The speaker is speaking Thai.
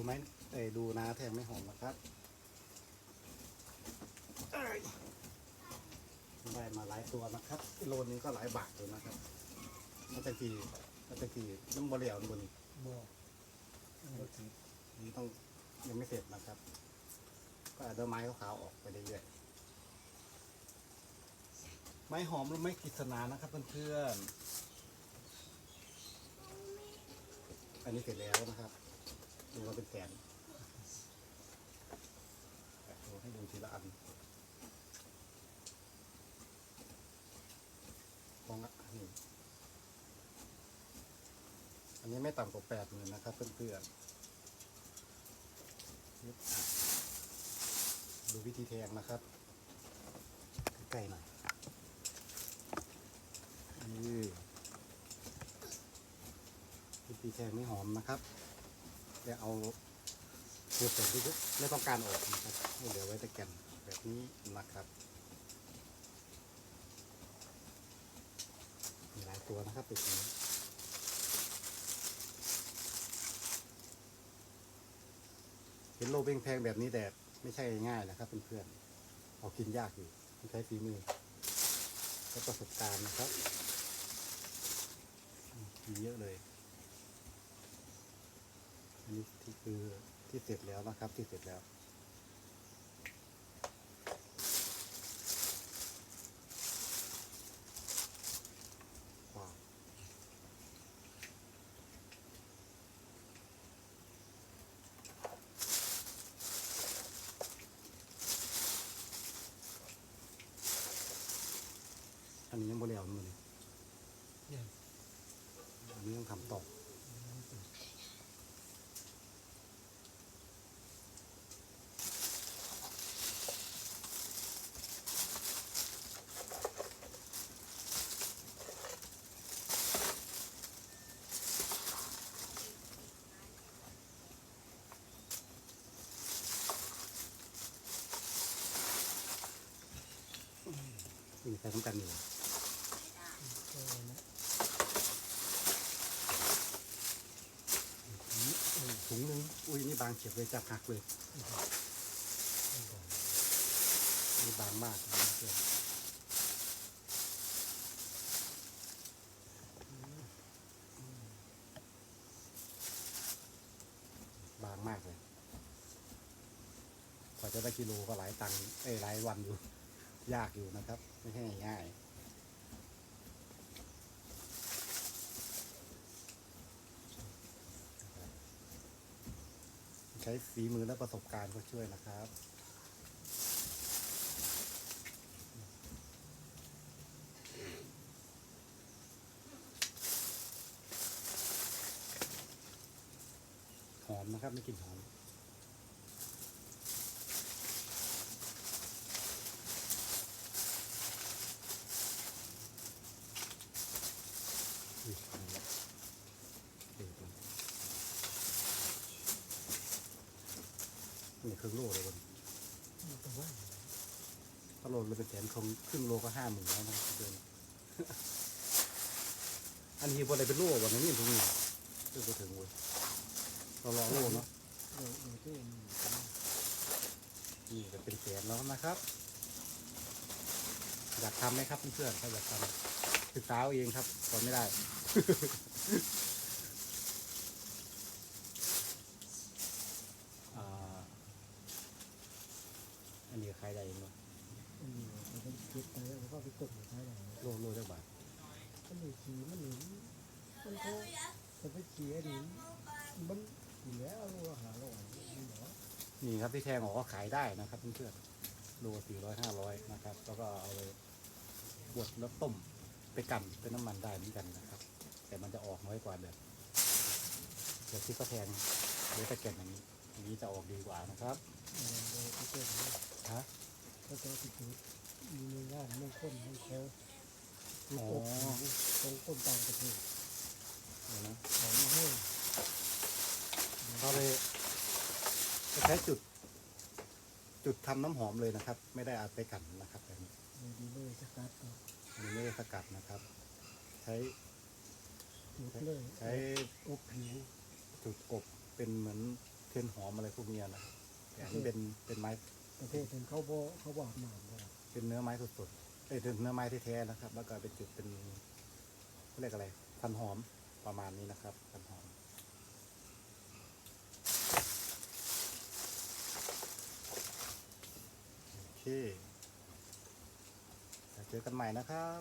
ดูไหมเอ้ยดูนะแทงไม่หอมนะครับเอ้ยได้มาหลายตัวนะครับโลนึงก็หลายบาทอยู่นะครับมันเป็นทีมันเป็นทีน้ำบะเหลียวบนบ่บ่ติดนี้ต้องยังไม่เสร็จนะครับ ก็เอาไม้ขาวๆออกไปเรื่อยๆไม้หอมหรือไม้กฤษณานะครับเพื่อนๆอันนี้เสร็จแล้วนะครับ ดูว่าเป็นแสนแต่ดูให้ดูทีละอันลองอะนี่อันนี้ไม่ต่ำกว่าแปดหมื่นนะครับเพื่อนๆดูวิธีแทงนะครับใกล้หน่อยนี่วิธีแทงไม่หอมนะครับ จะเอาตัวส่วนที่ไม่ต้องการออกนะครับให้เหลือไว้แต่แก่นแบบนี้นะครับมีหลายตัวนะครับเป็ดนี้เห็นโลเบงแพงแบบนี้แต่ไม่ใช่ง่ายนะครับเพื่อนๆเอากินยากอยู่ต้องใช้ฝีมือและประสบการณ์นะครับมีเยอะเลย อันนี้ที่คือที่เสร็จแล้วนะครับที่เสร็จแล้วว้าวอันนี้ยังบ่แล้วมือเลยยังอันนี้ต้องทำต่อีใครต้องกันอยู่ถุงนึง อุ้ยนี่บางเฉียบเลยจับหักเลยนี่บางมากเพื่อนบางมากเลยกว่าจะได้กิโลก็หลายตังค์เอ้ยหลายวันอยู่ ยากอยู่นะครับ ไม่ใช่ง่ายใช้ฝีมือและประสบการณ์ก็ช่วยนะครับหอมนะครับไม่กลินหอม อุ้ยเอาละเดี๋ยวก่อน นี่ครึ่งโลเลยวันมันก็ว่าถ้าโลเลยเป็นแสนคงครึ่งโลก็ห้าหมื่นแล้วนะครับเดือนอันนี้บนอะไรเป็นโลวันนี้ทุกนี่เพิ่งจะถึงเว้ยเรารอโลเนาะเดี๋ยวเดี๋ยวที่อันนี้นี่ก็เป็นแสนแล้วนะครับ อยากทำไหมครับเพื่อนๆถ้าอยากทำศึกษาเอาเองครับสอนไม่ได้ อันนี้ใครได้เองเนาะอันนี้มันก็เก็บไปแล้วก็ไปกดหัวท้ายหลังโลโลจักบาทมันหนีขี่มันหนีมันเขาจะไปขี่อันนี้มันขี่แล้วเราหาเราอะนี่เหรอนี่ครับที่แทงออกก็ขายได้นะครับเพื่อนๆโลสี่ร้อยห้าร้อยนะครับ แล้วก็เอาไปบดแล้วต้มไปกันเป็นน้ำมันได้เหมือนกันนะครับ แต่มันจะออกน้อยกว่าแบบแบบที่เขาแทงหรือตะเกียบอย่างนี้อย่างนี้จะออกดีกว่านะครับ ก็จะไปจุดมีในงานมงคลของเขาอ๋อของคนต่างประเทศเดี๋ยวนะของแห้งเขาเลยจะใช้จุด จุดทำน้ำหอมเลยนะครับ ไม่ได้อาไปกันนะครับแบบนี้เลยดีเลยสกัดเอาอันนี้ไม่ได้สกัดนะครับ ใช้จุดเลยใช้อบผิวจุดอบเป็นเหมือนเทียนหอมอะไรพวกเนี้ยนะครับแต่อันนี้เป็นเป็นไม้ ประเภทเป็นเขาบ่เขาบ่อาบน้ำบ่เป็นเนื้อไม้สดๆเอ้ยเป็นเนื้อไม้แท้ๆนะครับ แล้วก็เป็นจุดเป็นเขาเรียกอะไรพันหอมประมาณนี้นะครับพันหอม โอเคแล้วเจอกันใหม่นะครับ